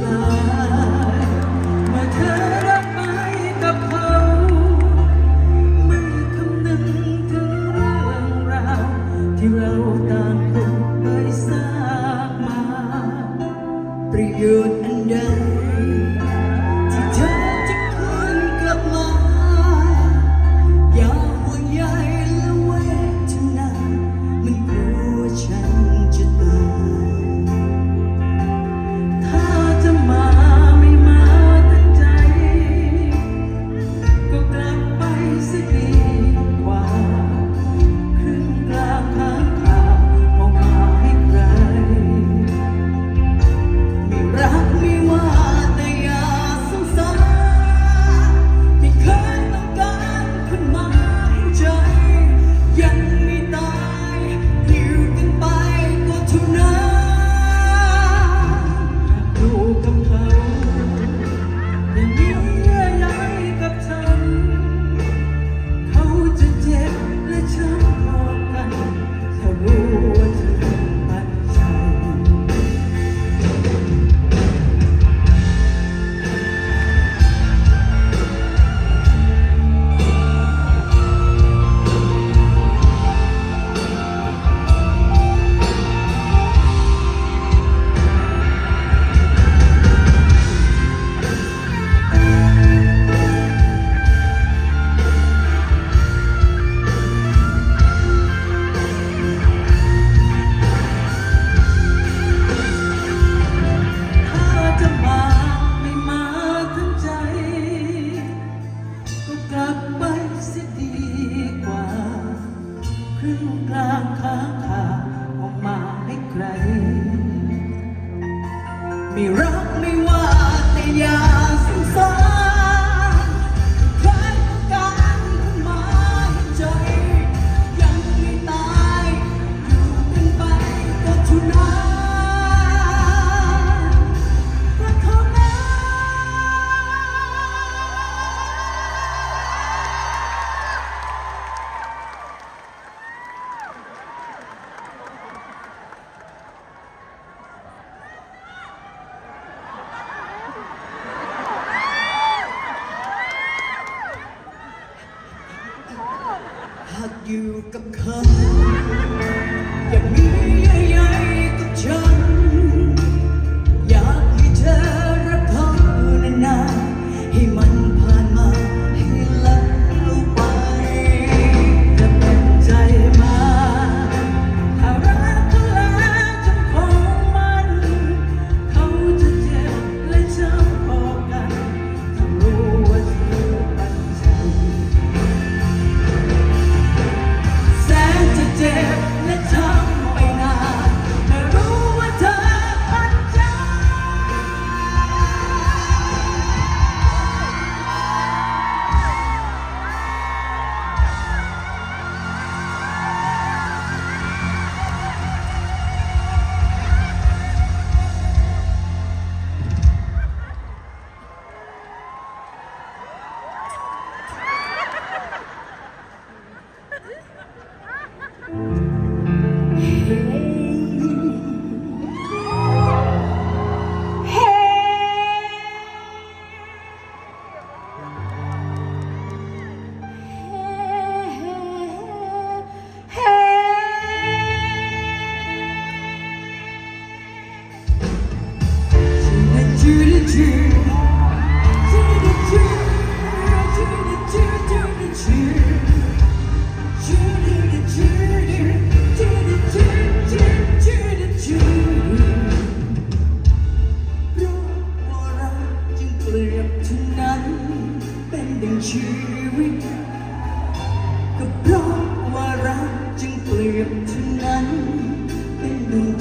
tonight. My tonight. พึ่งกลางค้างคาออกมาให้ใคร มีรัก อยู่กับเขา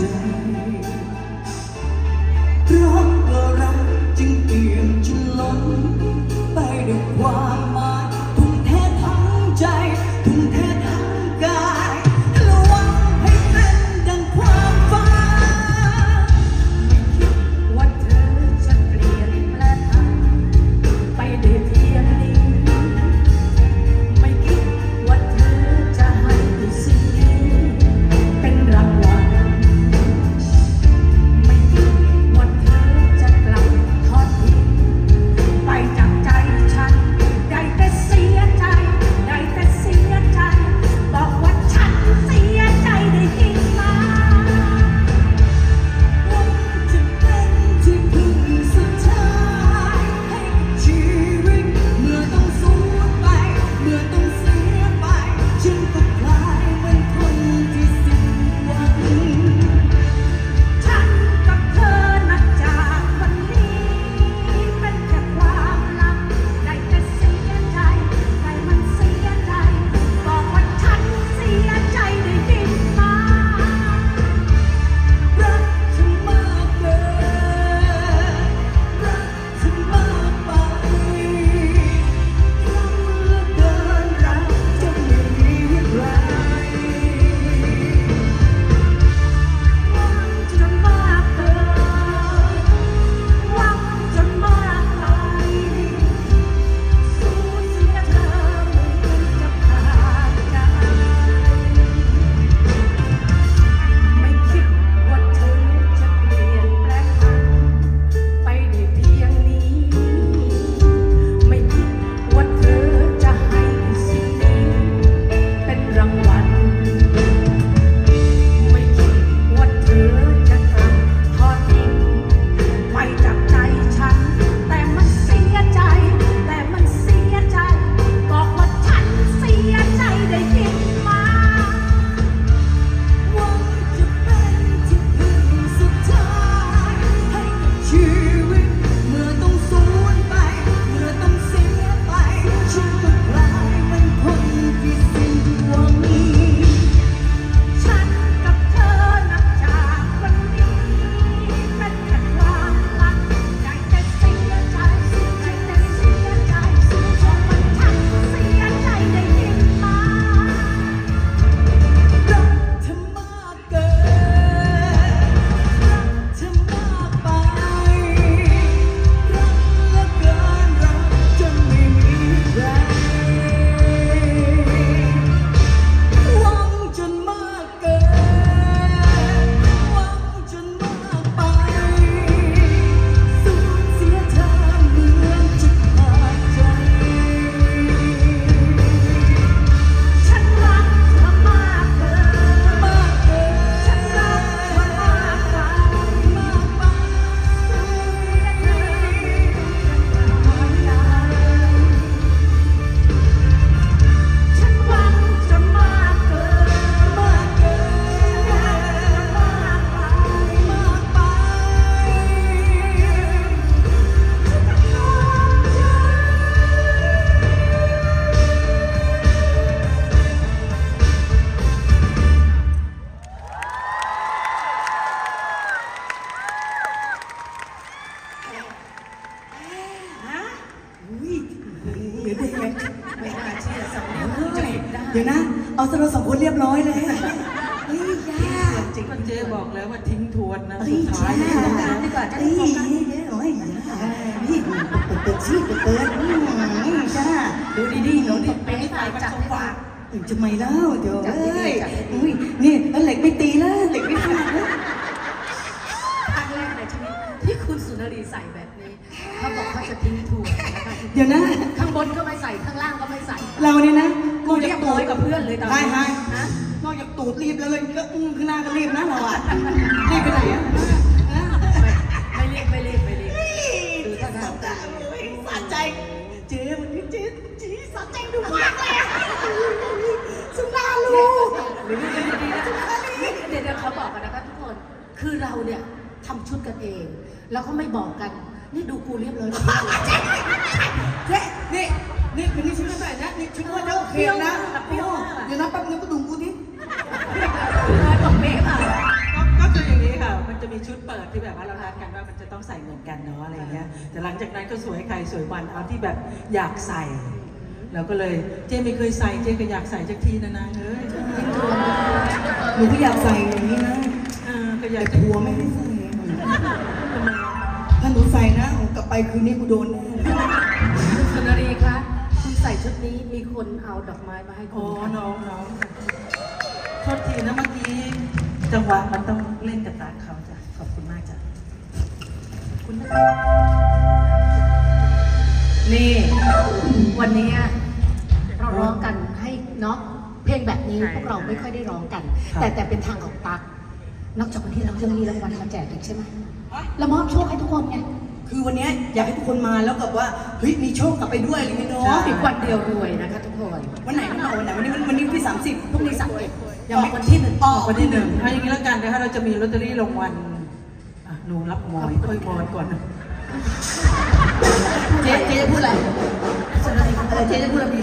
day. ดี๋ยวนะ ข้างบนก็ไม่ใส่ข้างล่างก็ไม่ใส่เราเนี่ยนะกูเรียบร้กับเพื่อนเลยตอนนี้ใช่นอกจากตูดรีบแล้วเลยก็อุ้มขึ้นหน้าก็รีบนะเราอะรีบไปไหนอะไม่รีบไม่รีบไม่รีบดูท่าทางสะใจเจ๊วันนี้เจ๊เจ๊สะใจดูมากเลยสุนารูเดี๋ยวเดี๋ยวเขาบอกกันนะคะทุกคน คือเราเนี่ยทำชุดกันเอง แล้วก็ไม่บอกกัน นี่ดูกูเรียบร้อยเจ๊นี่นี่คืนนี้ชุดไม่ใส่นะนี่ชุดว่าจะโอเคนะโอ้เดี๋ยวนะแป๊บนึงก็ดูกูดิตกเมฆเปล่าก็คืออย่างนี้ค่ะ มันจะมีชุดเปิดที่แบบว่าเราทักกันว่ามันจะต้องใส่เหมือนกันเนาะอะไรเงี้ย แต่หลังจากนั้นก็สวยใครสวยวันเอาที่แบบอยากใส่เราก็เลยเจ๊ไม่เคยใส่เจ๊ก็อยากใส่จากทีนานๆเอ้ยหนูก็อยากใส่อย่างนี้นะก็อยากแต่ผัวไม่ได้ใส่ กลับไปคืนนี้กูโดนแน่คุณนารีคะคุณใส่ชุดนี้มีคนเอาดอกไม้มาให้คุอ๋อ ณค่ะน้องน้องโทษทีนะเมื่อกี้จังหวะมันต้องเล่นกับตาเขาจ้ะ ขอบคุณมากจ้ะ คุณนะคะนี่วันนี้เราร้องกันให้เนาะเพลงแบบนี้พวกเราไม่ค่อยได้ร้องกันแต่แต่เป็นทางของตักนอกจากวันที่เราจะมีรางวัลมาแจกอีกใช่ไหมเรามอบโชคให้ทุกคนไง คือวันเนี้ยอยากให้ทุกคนมาแล้วกับว่าเฮ้ยมีโชคกลับไปด้วยอะไรอย่างเงี้ยเนาะอีกวันเดียวรวยนะคะทุกคนวันไหนวันไหนวันไหนวันนี้วันนี้วันที่สามสิบพรุ่งนี้สามเอ็ดยังมีวันที่หนึ่งออกวันที่หนึ่งเอาอย่างนี้แล้วกันนะคะเราจะมีลอตเตอรี่รางวัลอะหนูรับหมอยค่อยมอยก่อนนะเจ๊เจ๊จะพูดอะไรเออเจ๊จะพูดอะไรดี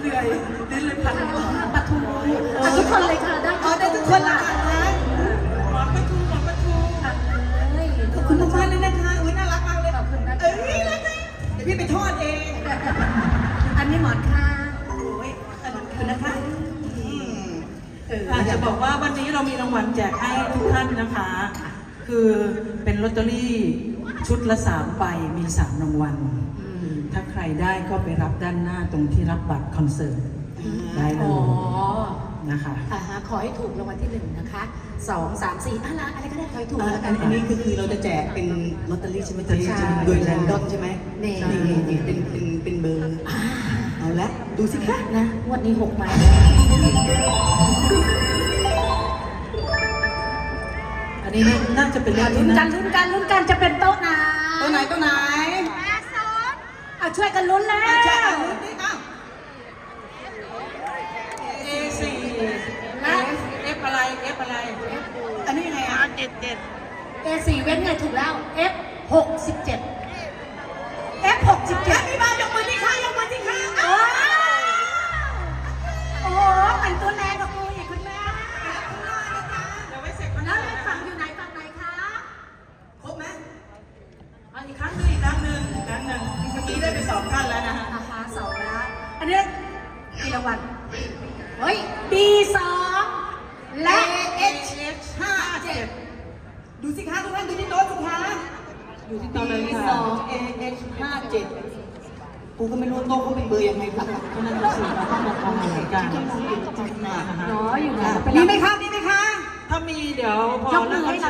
เหนื่อยดิ้นเลยพันหมปะทูอะทุกคนเลยค่ะได้อ๋อได้ทุกคนละค่ะอนประทูหมอนประทูเอ้ยขอบคุณมากๆเลยนะคะ พี่ไปทอดเอง อันนี้หมอนข้างโอ้ยขอบคุณนะคะอืมเอออาจจะบอกว่าวันนี้เรามีรางวัลแจกให้ทุกท่านนะคะ คือเป็นลอตเตอรี่ชุดละสามใบมีสามรางวัล อืมถ้าใครได้ก็ไปรับด้านหน้าตรงที่รับบัตรคอนเสิร์ตได้เลอ๋อย นะคะอ่าฮะขอให้ถูกรางวัลที่หนึ่งนะคะสองสามสี่อะไรอะไรก็ได้ขอให้ถูกอ่าแล้วอักันนอันนี้คือคือเราจะแจกเป็นลอตเตอรี่ใช่ไหมเจ๊ใช่โดยแรนดอมใช่ไหมนี่ นี่นี่เป็นเป็นเป็นเบอร์เอาละดูสิคะนะงวันนี้หกใบอันนี้น่าจะเป็นเลขลุ้ที่นกัน่านลุ้นกันลุ้นกันจะเป็นโต๊ะไหนตัวไหนตัวไหน อะช่วยกันลุ้นแล้วอาจารย์ลุ้นดิอ้า เจ็เจ็ด A4 เว้นไงถูกแล้ว F67 F67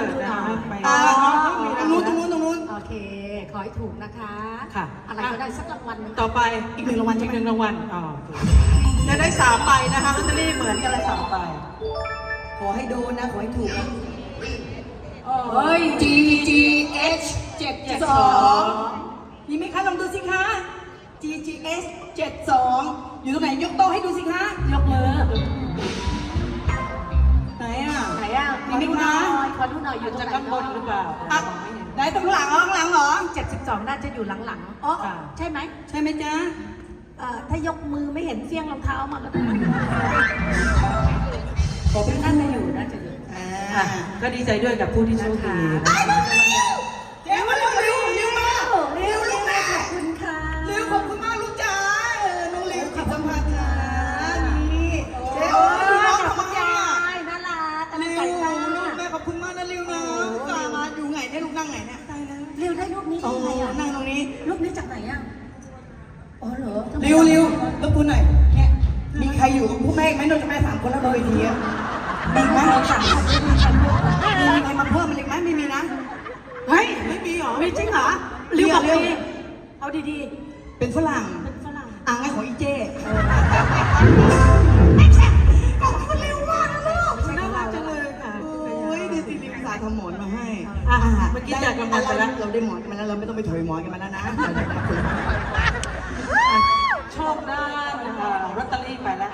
กมืเลิอกคอให้นเราเสิร์ตดูนะหน่คะอยไปอ่าตรงนู้นตรงนู้นตรงนู้น โอเค ขอให้ถูกนะคะค่ะ อะไรก็ได้สักรางวัลหนึ่ง ต่อไปอีกหนึ่งรางวัลอีกหนึ่งรางวัลอ๋อจะได้สามใบนะคะลอตเตอรี่เหมือนกันเลยสามใบขอให้โดนนะ ขอให้ถูกนะเฮ้ย G G H เจ็ดสองมีไหมคะลองดูสิคะ G G S เจ็ดสองอยู่ตรงไหนยกโต๊ะให้ดูสิคะ ยกมือ อะ ไหนอะขอดูหน่อยขอดูหน่อยอยู่ตรงจะไหนข้างบนหรือเปล่าอะไหนตรงหลังเหรอข้างหลังเหรอเจ็ดสิบสองน่าจะอยู่หลังๆอ๋อค่ะใช่ไหมใช่ไหมจ๊ะเอ่อถ้ายกมือไม่เห็นเสี้ยงรองเท้ามาก็ได้ขอเป็นน่าจะอยู่น่าจะอยู่อ่ค่ะาก็ดีใจด้วยกับผู้ที่โชคดีนะ นี้โอ้ได้ไงอะนั่งตรงนี้รูปนี้จากไหนอะอ๋อเหรอทำไมเร็วเร็วรบกวนหน่อยเนี่ยมีใครอยู่กับผู้แม่อีกไหมนอกจากแม่สามคนแล้วบนเวทีอะมีไหมมีใครมาเพิ่มมันอีกไหมไม่มีนะเฮ้ยไม่มีเหรอไม่จริงเหรอเร็วบอกดีเอาดีเป็นฝรั่งๆเป็นฝรั่งอ่างไงของอีเจ้ขอบคุณเร็วมากนะลูกน่ารักจังเลยค่ะโอ้ยดูสิลิวสายทำหมอนมาให้ อะเมื่อกี้แจกรางวัลไปแล้ว เราได้หมอนกันมาแล้วเราไม่ต้องไปถอยหมอนกันมาแล้วนะเราได้มาคุยโชคได้นะคะลอตเตอรี่ไปแล้ว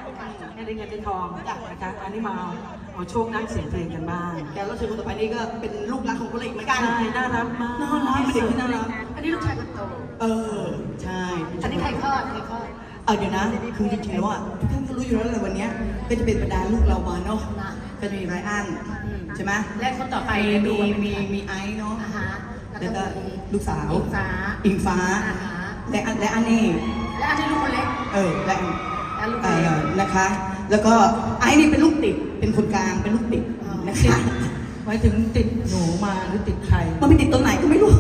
ให้ได้เงินได้ทองนะคะอันนี้มาเอาโชคด้านเสียงเพลงกันบ้างแกรับเชิญคนต่อไปนี่ก็เป็นลูกรักของคนเล็กเหมือนกันใช่น่ารักมากน่ารักเป็นเด็กที่น่ารักอันนี้ลูกชายคนโตเออใช่อันนี้ใครคลอดใครคลอดเออเดี๋ยวนะคือจริงๆแล้วอะทุกท่านก็รู้อยู่แล้วเลยวันเนี้ยก็จะเป็นบรรดาลูกเรามาเนาะก็จะมีไรอัน ใช่ไหมและคนต่อไปมีดูมีว่าเป็นมีใครมีไอซ์เนาะอ่าฮะแล้วก็มีลูกสาวอิงฟ้าอิงฟ้าอ่าฮะและอันและอันนี้และอันนี้ลูกคนเล็กเออและและลูกคเอนเล็กอนะคะ แล้วก็ไอซ์นี่เป็นลูกติดเป็นคนกลางเป็นลูกติดอ๋อนะคะหมายถึงติดหนูมาหรือติดใครมันไปติดตรงไหนก็ไม่รู้